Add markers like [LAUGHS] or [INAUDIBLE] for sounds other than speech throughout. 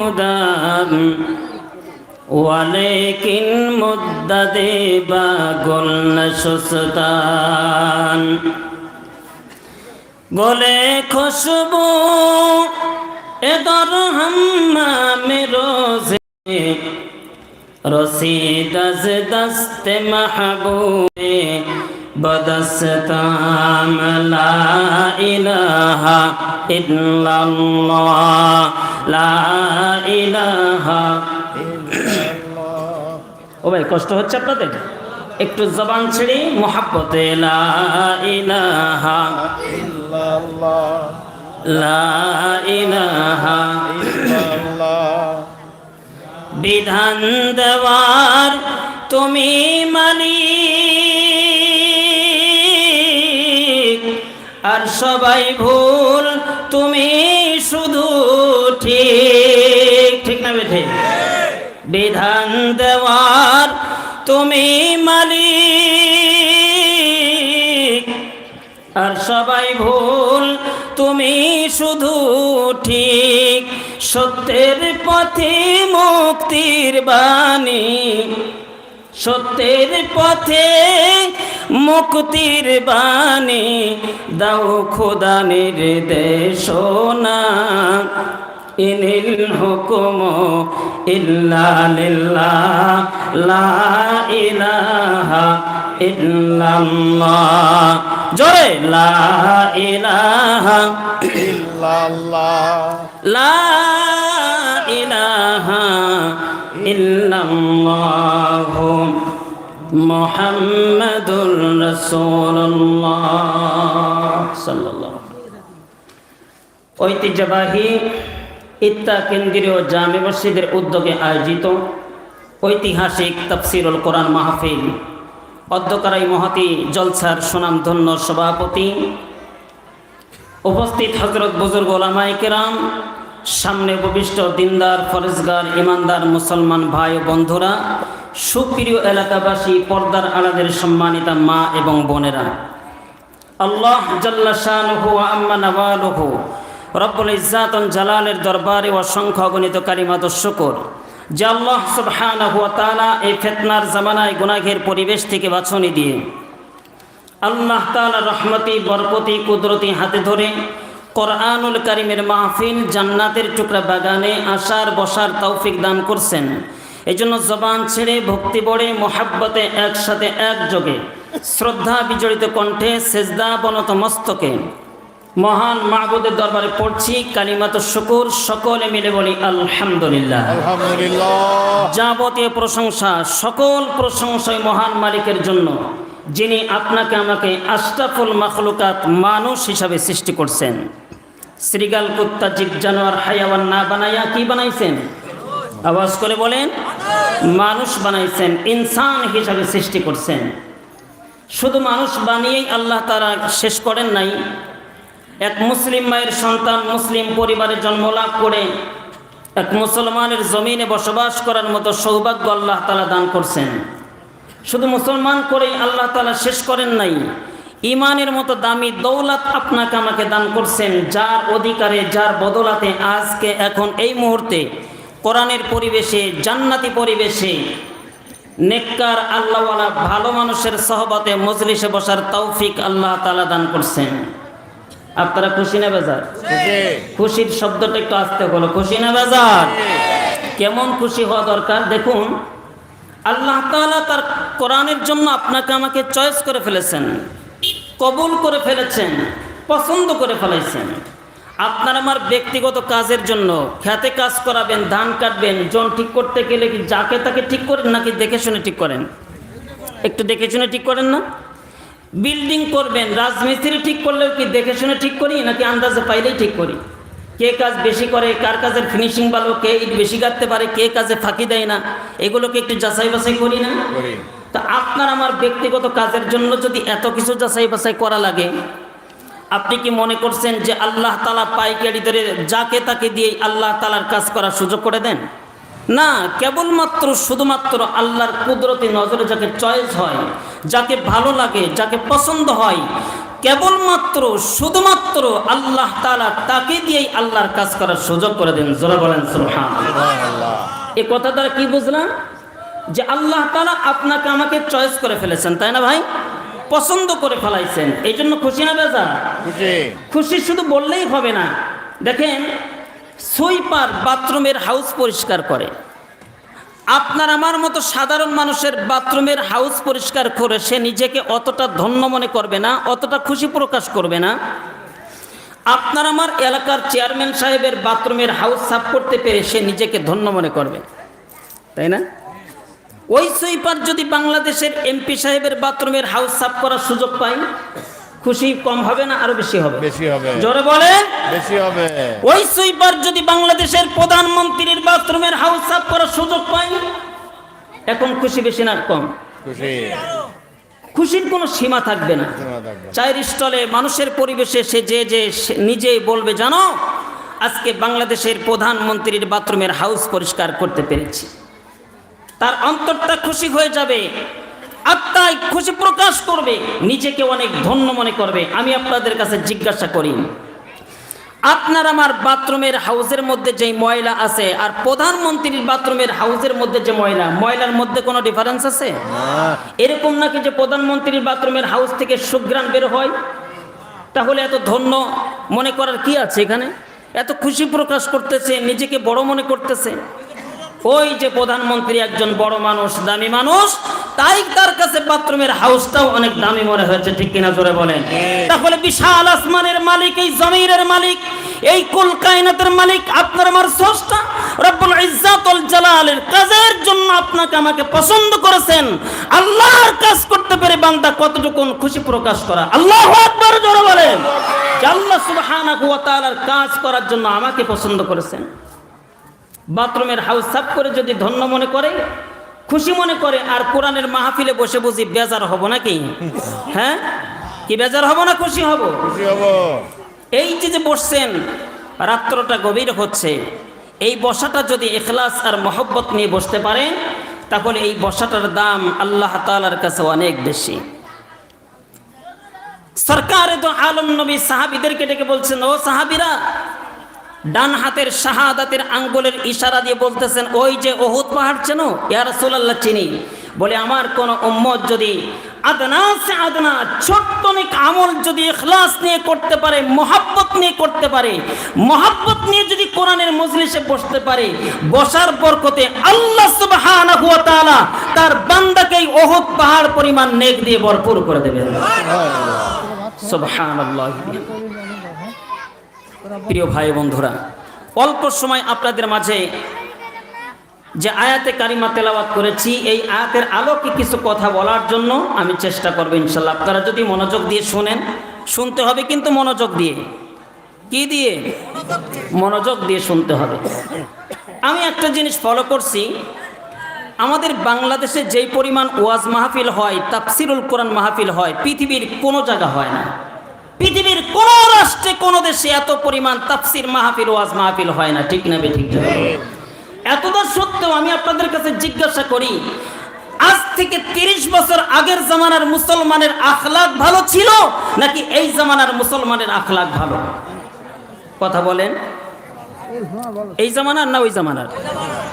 مدام ولكن مدد باقل شستان গলে খুশবু এদর হাম্মামে রোজে রসিদ আজ দস্তে মাহবুবে বদস্তম লা ইলাহা ইল্লাল্লাহ লা ইলাহা ও ভাই কষ্ট হচ্ছে আপনাদের? একটু জবান ছেড়ে মোহাব্বতে লা ইলাহা লা ইলাহা ইল্লাল্লাহ। বিধান দেওয়ার তুমি মালিক। আর সবাই ভুল, তুমি শুধু ঠিক। ঠিক না বেঠে? বিধান দেওয়ার তুমি মালিক। আর সবাই ভুল, তুমি শুধু ঠিক। সত্যের পথে মুক্তির বাণী। সত্যের পথে মুক্তির বাণী দাও খোদা নির্দেশনা। ইনিল হুকুম ইল্লা লিল্লাহ লা ইলাহা ইল্লাল্লাহ। জোরে লা ইলাহা ইল্লাল্লাহ। লা ইলাহা ইল্লাল্লাহ। মুহাম্মাদুর রাসূলুল্লাহ ঐতিহ্যবাহী ইত্তা কেন্দ্রীয় জামে মসজিদের উদ্যোগে আয়োজিত ঐতিহাসিক তফসিরুল কোরআন মাহফিল। অধ্যকারাই মহাতি জলসার সুনামধন্য সভাপতি। উপস্থিত হজরত বুজুর্গ ওলামাই কেরাম সামনে উপবিষ্ট দিনদার, ফরেজগার, ইমানদার, মুসলমান ভাই বন্ধুরা সুপ্রিয় এলাকাবাসী, পর্দার আলাদের সম্মানিতা মা এবং বোনেরা। আল্লাহ জাল্লা ওয়া আম্মা নওয়ালুহু রব্বুল ইজ্জাতন জালালের দরবারে অসংখ্য অগণিত কারিমাত শুকর। যে আল্লাহ তাআলা এই ফিতনার জামানায় গুনাহের পরিবেশ থেকে বাছনি দিয়ে আল্লাহ তাআলা রহমতি, বরকতি, কুদরতি হাতে ধরে কোরআনুল কারিমের মাহফিল জান্নাতের টুকরা বাগানে আসার বসার তৌফিক দান করছেন। এই জন্য জবান ছেড়ে ভক্তি বড়ে মোহাব্বতে একসাথে একযোগে শ্রদ্ধা বিজড়িত কণ্ঠে সেজদা বনত মস্তকে। মহান মাহবুদের দরবারে পড়ছি কালিমাত শুকুর সকলে মিলে বলি আলহামদুলিল্লাহ। যাবতীয় প্রশংসা সকল প্রশংসায় মহান মালিকের জন্য যিনি আপনাকে আমাকে আশরাফুল মাখলুকাত মানুষ হিসাবে সৃষ্টি করছেন। শ্রীগাল কুত্তা জীব জানোয়ার হায়াওয়ান না বানাইয়া কি বানাইছেন? আওয়াজ করে বলেন, মানুষ বানাইছেন, ইনসান হিসাবে সৃষ্টি করছেন। শুধু মানুষ বানিয়েই আল্লাহ তারা শেষ করেন নাই, এক মুসলিম মায়ের সন্তান মুসলিম পরিবারে জন্ম লাভ করে, এক মুসলমানের জমিনে বসবাস করার মতো সৌভাগ্য আল্লাহ তালা দান করছেন। শুধু মুসলমান করেই আল্লাহ তালা শেষ করেন নাই, ইমানের মতো দামি দৌলত আপনাকে আমাকে দান করছেন, যার অধিকারে, যার বদলাতে আজকে, এখন এই মুহূর্তে কোরআনের পরিবেশে জান্নাতি পরিবেশে নেককার আল্লাহওয়ালা ভালো মানুষের সহবতে মজলিসে বসার তৌফিক আল্লাহ তালা দান করছেন। আপনারা খুশি না বেজার? খুশির শব্দটা একটু আসতে হলো খুশি না বেজার? কেমন খুশি হওয়া দরকার? দেখুন আল্লাহ তাআলা তার কোরআনের জন্য আপনাকে আমাকে চয়েস করে ফেলেছেন কবুল করে ফেলেছেন পছন্দ করে ফেলেছেন। আপনার আমার ব্যক্তিগত কাজের জন্য খেতে কাজ করাবেন ধান কাটবেন জন ঠিক করতে গেলে কি যাকে তাকে ঠিক করেন নাকি দেখে শুনে ঠিক করেন? একটু দেখে শুনে ঠিক করেন না? বিল্ডিং করবেন রাজমিস্ত্রি ঠিক করলেও কি দেখে শুনে ঠিক করি নাকি আন্দাজে পাইলেই ঠিক করি? কে কাজ বেশি করে কার কাজের ফিনিশিং ভালো কে ইট বেশি কাটতে পারে কে কাজে ফাঁকি দেয় না এগুলোকে একটু যাচাই বাছাই করি না? তা আপনার আমার ব্যক্তিগত কাজের জন্য যদি এত কিছু যাচাই বাছাই করা লাগে আপনি কি মনে করছেন যে আল্লাহ তালা পাইকারি ধরে যাকে তাকে দিয়েই আল্লাহ তালার কাজ করার সুযোগ করে দেন? না, কেবলমাত্র শুধুমাত্র আল্লাহর কুদরতি নজরে যাকে চয়েস হয়, যাকে ভালো লাগে, যাকে পছন্দ হয়, কেবলমাত্র শুধুমাত্র আল্লাহ তালা তাকে দিয়েই আল্লাহর কাজ করার সুযোগ করে দেন। জোরে বলেন এ কথা দ্বারা কি বুঝলাম? যে আল্লাহ তালা আপনাকে আমাকে চয়েস করে ফেলেছেন, তাই না ভাই? পছন্দ করে ফেলাইছেন। এই জন্য খুশি না বেজা? খুশি। শুধু বললেই হবে না। দেখেন সুইপার বাথরুমের হাউস পরিষ্কার করে। আপনার আমার মতো সাধারণ মানুষের বাথরুমের হাউস পরিষ্কার করে সে নিজেকে অতটা ধন্য মনে করবে না অতটা খুশি প্রকাশ করবে না। আপনার আমার এলাকার চেয়ারম্যান সাহেবের বাথরুমের হাউস সাফ করতে পেরে সে নিজেকে ধন্য মনে করবে। তাই না? ওই সুইপার যদি বাংলাদেশের এমপি সাহেবের বাথরুমের হাউস সাফ করার সুযোগ পাই খুশি কম হবে না আরও বেশি হবে? বেশি হবে। জোরে বলেন। বেশি হবে। ওই সুইপার যদি বাংলাদেশের প্রধানমন্ত্রীর বাথরুমের হাউস সাফ করার সুযোগ পাই এখন খুশি বেশি না কম। খুশি। খুশির কোনো সীমা থাকবে না। চায়ের স্টলে মানুষের পরিবেশে সে যে যে নিজেই বলবে জানো আজকে বাংলাদেশের প্রধানমন্ত্রীর বাথরুমের হাউস পরিষ্কার করতে পেরেছি। তার অন্তরটা খুশি হয়ে যাবে আত্মায় খুশি প্রকাশ করবে। নিজেকে অনেক ধন্য মনে করবে। আমি আপনাদের কাছে জিজ্ঞাসা করি আপনার আমার বাথরুমের হাউসের মধ্যে যে ময়লা আছে আর প্রধানমন্ত্রীর বাথরুমের হাউসের মধ্যে যে ময়লা ময়লার মধ্যে কোনো ডিফারেন্স আছে? এরকম নাকি যে প্রধানমন্ত্রীর বাথরুমের হাউস থেকে সুগ্রাণ বের হয়? তাহলে এত ধন্য মনে করার কি আছে এখানে? এত খুশি প্রকাশ করতেছে নিজেকে বড় মনে করতেছে। ওই যে প্রধানমন্ত্রী একজন বড় মানুষ দামি মানুষ তাই তার কাছে বাথরুমের হাউসটাও অনেক দামি মনে হয়েছে ঠিক কিনা জোরে বলেন? তাহলে বিশাল আসমানের মালিক এই জমিনের মালিক এই কুল কায়নাতের মালিক আপনার আমার স্রষ্টা? রব্বুল ইজ্জাতুল জালালের কাজের জন্য আপনাকে আমাকে পছন্দ করেছেন। আল্লাহর কাজ করতে পেরে বান্দা কতটুকু খুশি প্রকাশ করা? আল্লাহু আকবার জোরে বলেন। আল্লাহ সুবহানাহু ওয়া তাআলার কাজ করার জন্য আমাকে পছন্দ করেছেন। বাথরুমের হাউস সাফ করে যদি ধন্য মনে করে খুশি মনে করে আর কোরআনের মাহফিলে বসে বুঝি বেজার হব নাকি? [LAUGHS] হ্যাঁ? কি বেজার হব না খুশি হব? খুশি হব। এই যে যে বসছেন রাত্রটা গভীর হচ্ছে। এই বসাটা যদি এখলাস আর মহব্বত নিয়ে বসতে পারেন তাহলে এই বসাটার দাম আল্লাহ তালার কাছে অনেক বেশি। সরকার তো আলম নবী সাহাবিদেরকে ডেকে বলছেন ও সাহাবিরা ডান হাতের শাহাদাতের আঙ্গুলের ইশারা দিয়ে বলতেছেন ওই যে ওহুদ পাহাড় চেনো ইয়া রাসূলুল্লাহ চিনি। বলে আমার কোন উম্মত যদি আদনা সে আদনা ছোট্ট অনেক আমল যদি ইখলাস নিয়ে করতে পারে মহাব্বত নিয়ে করতে পারে মহাব্বত নিয়ে যদি কোরআনের মজলিসে বসতে পারে বসার বরকতে আল্লাহ সুবহানাহু ওয়া তাআলা তার বান্দাকেই ওহুদ পাহাড় পরিমাণ নেক দিয়ে ভরপুর করে দেবেন। সুবহানাল্লাহ। প্রিয় ভাই বন্ধুরা, অল্প সময় আপনাদের মাঝে যে আয়াতে কারিমা তেলাওয়াত করেছি, এই আয়াতের আলোকে কিছু কথা বলার জন্য আমি চেষ্টা করব ইনশাল্লাহ। আপনারা যদি মনোযোগ দিয়ে শোনেন, শুনতে হবে কিন্তু মনোযোগ দিয়ে। কি দিয়ে? মনোযোগ দিয়ে শুনতে হবে। আমি একটা জিনিস ফলো করছি, আমাদের বাংলাদেশে যেই পরিমাণ ওয়াজ মাহফিল হয়, তাফসিরুল কোরআন মাহফিল হয়, পৃথিবীর কোনো জায়গা হয় না। পৃথিবীর কোন রাষ্ট্রে, কোন দেশে এত পরিমাণ তাফসির মাহফিল, ওয়াজ মাহফিল হয় না, ঠিক না ঠিক? এতটা সত্ত্বেও আমি আপনাদের কাছে জিজ্ঞাসা করি, আজ থেকে তিরিশ বছর আগের জামানার মুসলমানের আখলাক ভালো ছিল, নাকি এই জামানার মুসলমানের আখলাক ভালো কথা বলেন এই জামানার না ওই জামানার?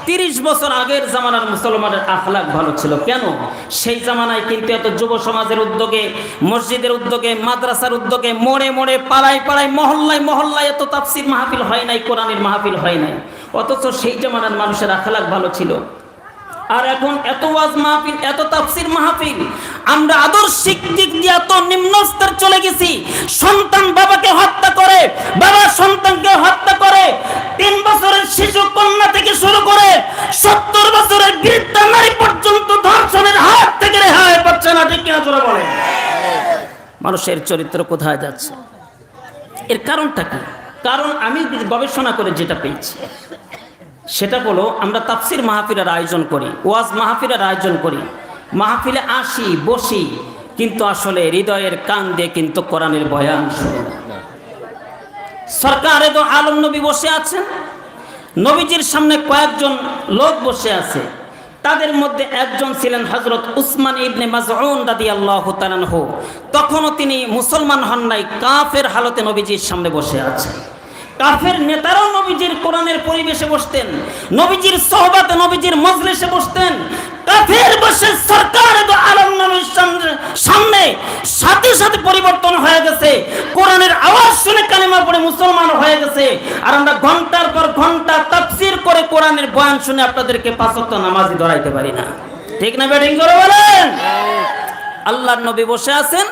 তিরিশ বছর আগের জামানার মুসলমানের আখলাক ভালো ছিল। কেন? সেই জামানায় কিন্তু এত যুব সমাজের উদ্যোগে, মসজিদের উদ্যোগে, মাদ্রাসার উদ্যোগে মোড়ে মোড়ে পাড়ায় পাড়ায়, মহল্লায় মহল্লায় এত তাফসির মাহফিল হয় নাই, কোরআনের মাহফিল হয় নাই। অথচ সেই জামানার মানুষের আখলাক ভালো ছিল। আর এখন এত ওয়াজ মাহফিল, এত তাফসির মাহফিল, আমরা আদর্শিক দিক দিয়ে এত নিম্ন স্তর চলে গেছি। সন্তান বাবাকে হত্যা করে, বাবা মানুষের চরিত্র কোথায় যাচ্ছে এর কারণটা কি কারণ আমি গবেষণা করে যেটা পেয়েছি, সেটা হলো আমরা তাফসির মাহফিলের আয়োজন করি, ওয়াজ মাহফিলের আয়োজন করি, মাহফিলে আসি, বসি, কিন্তু আসলে হৃদয়ের কান দিয়ে কিন্তু কোরআনের বয়ান। সরকারে তো আলম নবী বসে আছেন, নবীজির সামনে কয়েকজন লোক বসে আছে তাদের মধ্যে একজন ছিলেন হজরত উসমান ইবনে মাজউন রাদিয়াল্লাহু তাআলাহু তখনও তিনি মুসলমান হন নাই, কাফের হালতে নবীজির সামনে বসে আছেন। কাফের নেতারাও নবীজির কোরআনের পরিবেশে বসতেন, নবীজির সহবাতে নবীজির মজলিসে বসতেন কাফের বসে সরকার আলম সামনে সাথে সাথে পরিবর্তন হয়ে গেছে। কোরআনের আওয়াজ শুনে কালিমা পড়ে মুসলমান হয়ে গেছে। আর আমরা ঘণ্টার পর ঘণ্টা তাফসীর করে কোরআনের বয়ান শুনে আপনাদেরকে পাঁচত্ব নামাজি ধরাইতে পারি না। ঠিক না ব্যাটিং করে বলেন? আল্লাহর নবী বসে আছেন,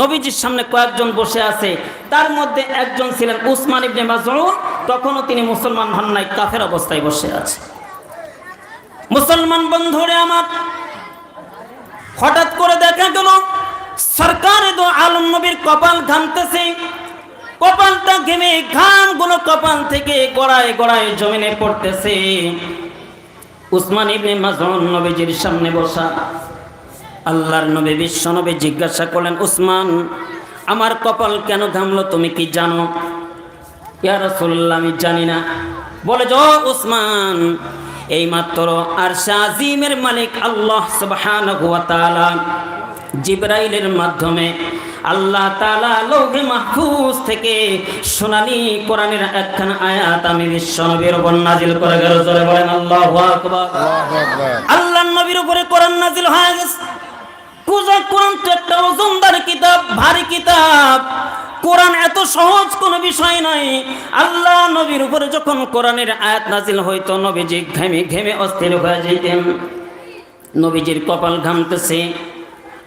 নবীজির সামনে কয়েকজন বসে আছে। তার মধ্যে একজন ছিলেন উসমান ইবনে মাজউন তখনও তিনি মুসলমান হন নাই, কাফের অবস্থায় বসে আছে। মুসলমান বন্ধুরে আমার, হঠাৎ করে দেখা গেল, সরকার দো আলম নবীর কপাল ঘামতেছে। কপালটা ঘেমে ঘামগুলো কপাল থেকে গড়ায় গড়ায় জমিনে পড়তেছে। উসমান ইবনে নবীজির সামনে বসা, আল্লাহর নবী, বিশ্ব নবী জিজ্ঞাসা করলেন, উসমান, আমার কপাল কেন ঘামলো তুমি কি জানো? ইয়া রাসূলুল্লাহ, আমি জানি না। বলে যো উসমান এই মাত্র আর আজিমের মালিক আল্লাহ সুবহানাহু ওয়া তাআলা জিব্রাইলের মাধ্যমে আল্লাহ তাআলা লৌহে মাহফুজ থেকে সোনালী কোরআনের একখানা আয়াত আমি বিশ্ব নবীর উপর নাজিল করে গেল। জোরে বলেন আল্লাহু আকবার। আল্লাহু আকবার। আল্লাহ নবীর উপরে কোরআন নাজিল হয়ে গেছে। কুজা কোরআন তো একটা ওজনদার কিতাব ভারী কিতাব। কোরআন এত সহজ কোনো বিষয় নয় আল্লাহ নবীর উপরে যখন কোরআনের আয়াত নাজিল হইতো, নবীজি ঘেমে ঘেমে অস্থির হয়ে যেতেন নবীজির কপাল ঘামতেছে।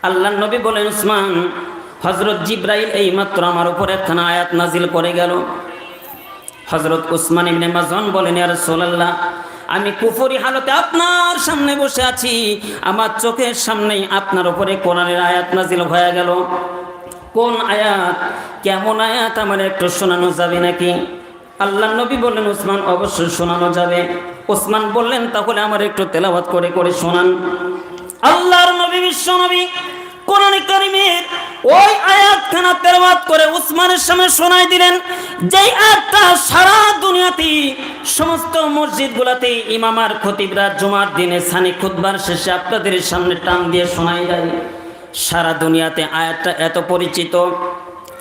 আল্লাহ নবী বলেন, উসমান হজরত জিব্রাইল এই মাত্র আমার উপর একখানা আয়াত নাজিল করে গেল। হজরত উসমান ইবনে মাজন বলেন আর রাসূলুল্লাহ, আমি কুফরি হালতে আপনার সামনে বসে আছি। আমার চোখের সামনেই আপনার উপরে কোরআনের আয়াত নাজিল হয়ে গেল। কোন আয়াত, কেমন আয়াত আমার একটু শোনানো যাবে নাকি? আল্লাহ নবী বললেন উসমান অবশ্যই শোনানো যাবে। উসমান বললেন, তাহলে আমার একটু তেলাওয়াত করে করে শোনান। আল্লাহর নবী, বিশ্ব নবী, কোরআন কারিমের ওই আয়াতখানা তেলাওয়াত করে উসমানের সামনে শোনাই দিলেন, যেই আয়াতটা সারা দুনিয়াতে, সমস্ত মসজিদগুলোতে ইমাম আর খতিবরা জুমার দিনে সানি খুতবার শেষে আপনাদের সামনে টান দিয়ে শোনাই যায়। সারা দুনিয়াতে আয়াতটা এত পরিচিত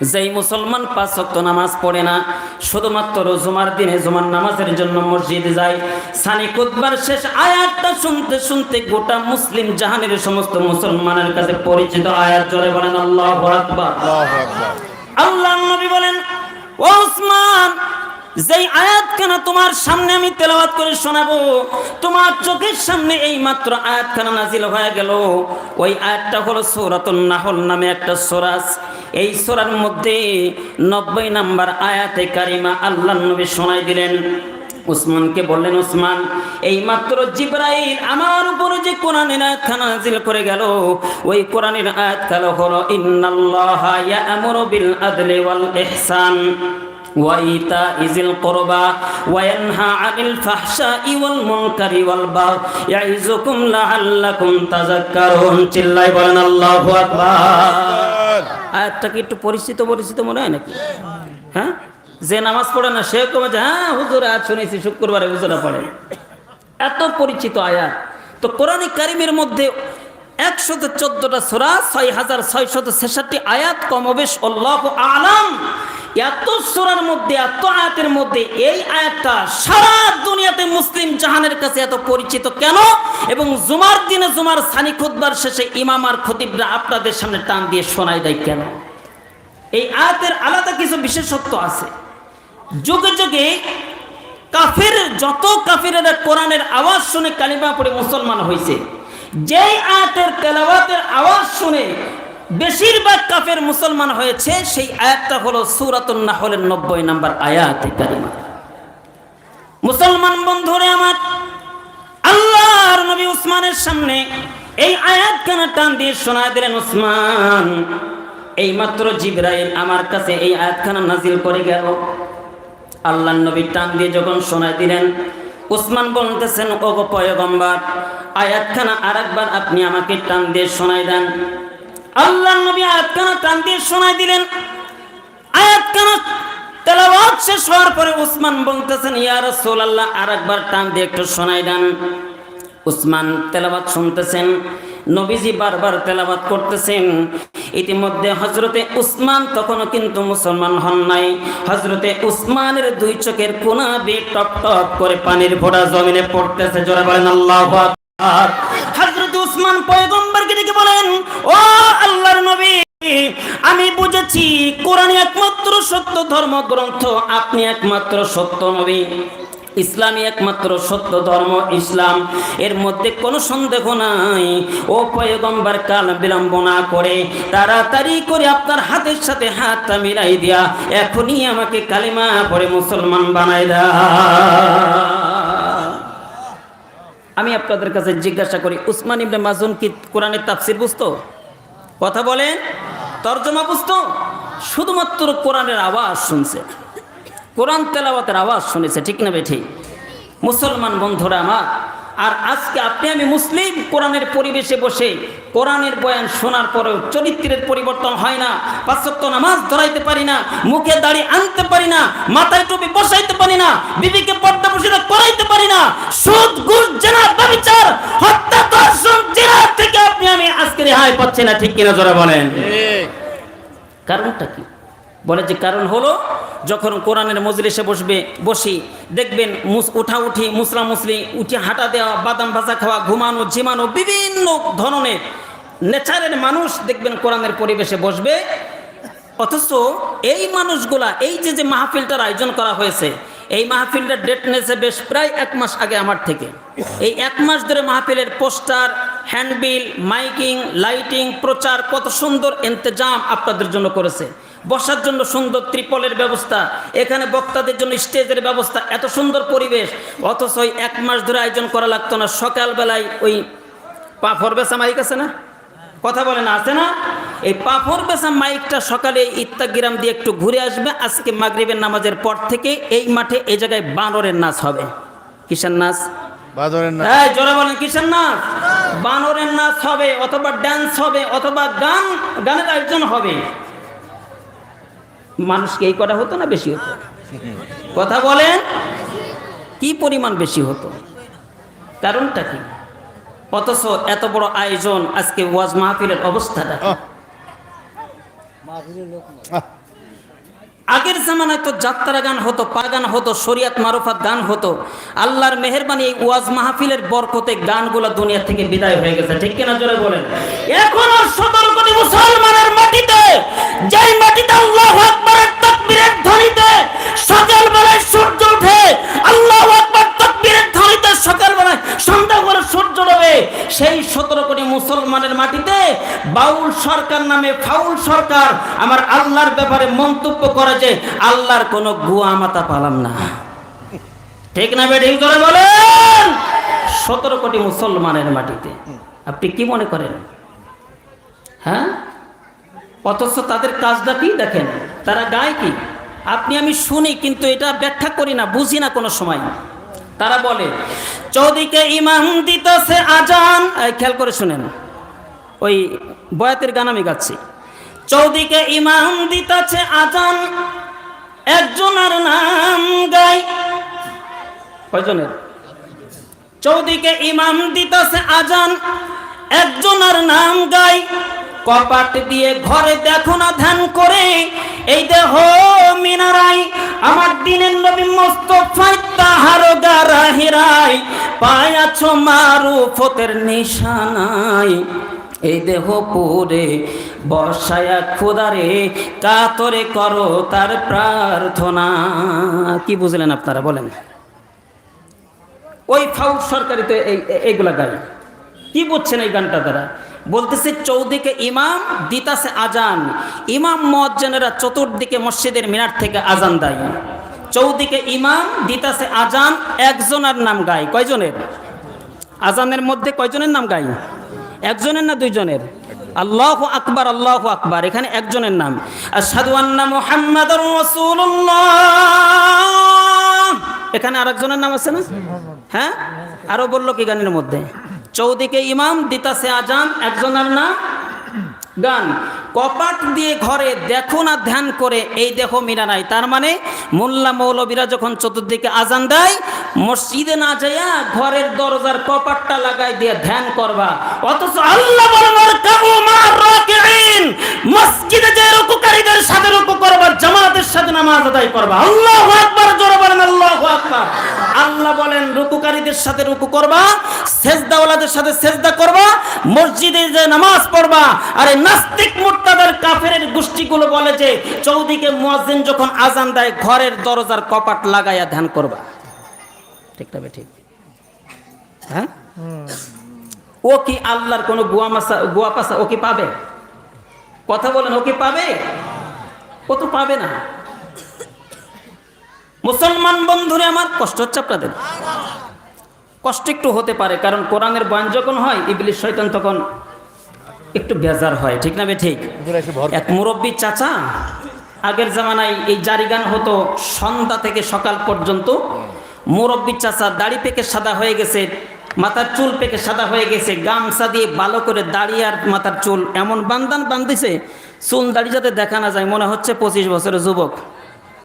যেই মুসলমান পাঁচ ওয়াক্ত নামাজ পড়ে না শুধুমাত্র জুমার দিনে জুমার নামাজের জন্য মসজিদে যায়। সানি কুতবার শেষ আয়াতটা শুনতে শুনতে গোটা মুসলিম জাহানের সমস্ত মুসলমানের কাছে পরিচিত আয়াত জোরে বলেন আল্লাহু আকবার। আল্লাহ নবী বলেন ও উসমান যেই আয়াত কেন তোমার সামনে আমি তেলাওয়াত করে শোনাবো? তোমার চোখের সামনে এই মাত্র আয়াতখানা নাজিল হয়ে গেল? ওই আয়াতটা হলো সূরাতুন নাহল নামে একটা সূরাস এই সোরার মধ্যে নব্বই নাম্বার আয়াতে কারিমা আল্লাহ নবী শোনাই দিলেন। উসমানকে বললেন, উসমান এই মাত্র জিব্রাইল আমার উপরে যে কোরআনের আয়াতখানা নাজিল করে গেল, ওই কোরআনের আয়াতখানা হলো, ইন্নাল্লাহা ইয়া'মুরু বিল আদলি ওয়াল ইহসান। ওয়াইতা ইজিল করবা ওয়ানহা আনিল ফাহশা ইওয়াল মুনকারি ওয়াল বাগ ইয়াইজুকুম লাআল্লাকুম তাযাক্কারুন। চিল্লাই বলেন আল্লাহু আকবার। আয়াতটা কি একটু পরিচিত পরিচিত মনে হয় নাকি? হ্যাঁ? যে নামাজ পড়ে না সে কমে যে হ্যাঁ হুজুর আজ শুনেছি শুক্রবারে হুজুরা পড়ে। এত পরিচিত আয়াত। তো কোরআন কারিমের মধ্যে একশত চোদ্দটা সোরা ছয় হাজার ছয়শত ছেষট্টি আয়াত কমবেশ আল্লাহ আলাম। এত সোরার মধ্যে, এত আয়াতের মধ্যে এই আয়াতটা সারা দুনিয়াতে মুসলিম জাহানের কাছে এত পরিচিত কেন? এবং জুমার দিনে জুমার সানি খুতবার শেষে ইমাম আর খতিবরা আপনাদের সামনে টান দিয়ে শোনাই দেয় কেন? এই আয়াতের আলাদা কিছু বিশেষত্ব আছে। যুগে যুগে কাফের, যত কাফিরেরা কোরআনের আওয়াজ শুনে কালিমা পড়ে মুসলমান হয়েছে যেই আয়াতের তেলাওয়াতের আওয়াজ শুনে বেশিরভাগ কাফের মুসলমান হয়েছে, সেই আয়াতটা হলো সুরাতুন নাহলের নব্বই নাম্বার আয়াত কালিমা মুসলমান বন্ধুরে আমার, আল্লাহর নবী উসমানের সামনে এই আয়াত কেন টান দিয়ে শোনা দিলেন, উসমান, এই মাত্র জিব্রাইল আমার কাছে এই আয়াতখানা নাজিল করে গেল। আল্লাহ নবী টান দিয়ে যখন শোনায় দিলেন উসমান বলতেছেন ও গো পয়গম্বর, আয়াতখানা আরেকবার আপনি আমাকে টান দিয়ে শোনাই দেন। আল্লাহ নবী আয়াতখানা টান দিয়ে শোনাই দিলেন। আয়াতখানা তেলাওয়াত শেষ হওয়ার পরে উসমান বলতেছেন, ইয়া রাসূলুল্লাহ, আরেকবার টান দিয়ে একটু শোনাই দেন। উসমান তেলাবাদ শুনতেছেন। নবীজি বারবার তেলাবাত করতেছেন। ইতিমধ্যে হজরতে উসমান তখনও কিন্তু মুসলমান হন নাই। হজরতে উসমানের দুই চোখের কোনা বে টপ টপ করে পানির ফোঁটা জমিনে পড়তেছে। জোরে বলেন, আল্লাহ হজরত উসমান পয়গম্বরকে ডেকে বলেন, ও আল্লাহর নবী, আমি বুঝেছি কোরআন একমাত্র সত্য ধর্মগ্রন্থ, আপনি একমাত্র সত্য নবী। ইসলামী একমাত্র সত্য ধর্ম, ইসলাম। এর মধ্যে কোনো সন্দেহ নাই। ও পয়গম্বর কাল বিলম্ব না করে তাড়াতাড়ি করে আপনার হাতের সাথে হাতটা মিলাই দিয়া এখনই আমাকে কালিমা পরে মুসলমান বানাই দা আমি আপনাদের কাছে জিজ্ঞাসা করি, উসমান ইবনে মাজুন কি কোরআনের তাফসির বুঝতো? কথা বলেন, তর্জমা বুঝতো? শুধুমাত্র কোরআনের আওয়াজ শুনছে। কোরআন তেলাওয়াতের আওয়াজ শুনেছে ঠিক না বেঠি? মুসলমান বন্ধুরা আমার আর আজকে আপনি আমি মুসলিম কোরআনের পরিবেশে বসে কোরআনের বয়ান শোনার পরেও চরিত্রের পরিবর্তন হয় না পাঁচক্য নামাজ ধরাইতে পারি না মুখে দাড়ি আনতে পারি না মাথায় টুপি বসাইতে পারি না বিবিকে পর্দা বসিরা করাইতে পারি না সুদ ঘুষ জেনা ব্যভিচার হত্যা দর্শন জেনা থেকে আপনি আমি আজকে রেহাই পাচ্ছি না ঠিক কিনা জোরে বলেন? কারণটা কি? বলে যে, কারণ হলো, যখন কোরআনের মজলিসে বসবে, বসি, দেখবেন উঠা উঠি, মুসলা মুসলি, উঠে হাঁটা দেওয়া, বাদাম ভাজা খাওয়া, ঘুমানো ঝিমানো বিভিন্ন ধরনের নেচারের মানুষ দেখবেন কোরআনের পরিবেশে বসবে। অথচ এই মানুষগুলা, এই যে যে মাহফিলটার আয়োজন করা হয়েছে, এই মাহফিলটার ডেট নিয়েছে বেশ প্রায় এক মাস আগে আমার থেকে। এই এক মাস ধরে মাহফিলের পোস্টার হ্যান্ডবিল মাইকিং লাইটিং প্রচার কত সুন্দর ইন্তজাম আপনাদের জন্য করেছে। বসার জন্য সুন্দর ত্রিপলের ব্যবস্থা এখানে বক্তাদের জন্য স্টেজের ব্যবস্থা এত সুন্দর পরিবেশ। অথচ ওই এক মাস ধরে আয়োজন করা লাগতো না সকালবেলায় ওই পাফর বেচা মাইক আছে না? কথা বলে না আছে না? এই পাফর বেসা মাইকটা সকালে ইত্তাগিরাম দিয়ে একটু ঘুরে আসবে আজকে মাগরিবের নামাজের পর থেকে এই মাঠে এই জায়গায় বানরের নাচ হবে। কিসের নাচ? বাদরের না হ্যাঁ জোরে বলেন কিসের নাচ? বানরের নাচ হবে অথবা ড্যান্স হবে অথবা গান গানের আয়োজন হবে। মানুষকে এই করা হতো না বেশি হতো? কথা বলেন কি পরিমাণ বেশি হতো? কারণটা কি? অথচ এত বড় আয়োজন আজকে ওয়াজ মাহফিলের অবস্থাটা আগের জামানায় তো যাত্রা গান হতো, পাগান হতো, শরিয়াত মারুফাত গান হতো। আল্লাহর মেহরবানি এই ওয়াজ মাহফিলের বরকতে গানগুলো দুনিয়া থেকে বিদায় হয়ে গেছে। ঠিক কিনা জোরে বলেন? এখন কোটি মুসলমানের মাটিতে, যেই মাটিতে আল্লাহ আকবরের তাকবীরের সরকার নামে ফাউল সরকার আমার আল্লাহর ব্যাপারে মন্তব্য করে যে আল্লাহর কোনো গুয়া মাতা পালাম না। ঠিক না বেঠিক করে বলেন? সতেরো কোটি মুসলমানের মাটিতে। আপনি কি মনে করেন? হ্যাঁ? অথচ তাদের কাজটা কি দেখেন? তারা গায় কি? আপনি আমি শুনি, কিন্তু এটা ব্যাখ্যা করি না, বুঝি না কোনো সময়। তারা বলে, চৌদিকে ইমাম দিতেছে আজান। খেয়াল করে শুনেন। ওই বয়াতের গান আমি গাচ্ছি। চৌদিকে ইমাম দিতাছে আজান একজনের নাম গাই কয়জনের? চৌদিকে ইমাম দিতাছে আজান একজনের নাম গাই কপাট দিয়ে ঘরে দেখো না ধ্যান করে, এই দেহ মিনারাই, আমার দিনের নবী মোস্তফাই তাহার গারা হিরাই পায়াছ মারুফতের নিশানাই এই দেহ পুরে বর্ষায়া খোদারে কাতরে করো তার প্রার্থনা। কি বুঝলেন আপনারা, বলেন। ওই ফাউট সরকারি তো এই এই- এইগুলা গায়। কি বুঝছেন এই গানটা তারা? বলতেছে, চৌদিকে ইমাম, দিতাছে আজান। ইমাম মজ্জানেরা চতুর্দিকে মসজিদের মিনার থেকে আজান দেয়। চৌদিকে ইমাম, দিতাছে আজান, একজনের নাম গায়। কয়জনের? আজানের মধ্যে কয়জনের নাম গাই একজনের না দুইজনের? আল্লাহ আকবার আল্লাহ আকবার। এখানে একজনের নাম। আশহাদু আন্না রাসূলুল্লাহ। এখানে আরেকজনের নাম আছে না? হ্যাঁ? আরও বলল কি গানের মধ্যে? চৌদিকে ইমাম, দিতাছে আজান, একজনের নাম গান। কপাট দিয়ে ঘরে দেখো না ধ্যান করে, এই দেখো মিরা নাই। তার মানে মোল্লা মৌলবীরা যখন চতুর্দিকে আজান দেয় মসজিদে না যাইয়া ঘরের দরজার কপাটটা লাগাই দিয়ে ধ্যান করবা। অথচ আল্লাহ বলেন। মসজিদে যে রুকুকারীদের সাথে রুকু করবা, জামাতের সাথে নামাজ আদায় করবা। আল্লাহু আকবার, জোরে বলেন, আল্লাহু আকবার। আল্লাহ বলেন, রুকুকারীদের সাথে রুকু করবা, সেজদাওয়ালাদের সাথে সেজদা করবা, মসজিদে যে নামাজ পড়বা। আর এই নাস্তিক মুরতাদের কাফেরের গোষ্ঠীগুলো বলে যে, চৌদিকে মুয়াজ্জিন যখন আজান দেয়, ঘরের দরজার কপাট লাগাইয়া ধ্যান করবা। ঠিক তবে ঠিক হ্যাঁ? ও কি আল্লাহর কোনো গুয়া মাসা গুয়া পাসা ও কি পাবে? কথা বলেন ও কি পাবে? ও তো পাবে না। মুসলমান বন্ধুরে আমার কষ্ট হচ্ছে আপনাদের। কষ্ট একটু হতে পারে কারণ কোরআনের বয়ান যখন হয় ইবলিশ শয়তান তখন একটু বেজার হয় ঠিক না বে ঠিক এক মুরব্বী চাচা আগের জামানায় এই জারিগান হতো সন্ধ্যা থেকে সকাল পর্যন্ত। মুরব্বী চাচা দাড়ি পেকে সাদা হয়ে গেছে, মাথার চুল পেকে সাদা হয়ে গেছে, গামছা দিয়ে ভালো করে দাঁড়িয়ে আর মাথার চুল এমন বান্দান বান্ধিছে, চুল দাড়ি যাতে দেখা না যায়, মনে হচ্ছে পঁচিশ বছরের যুবক।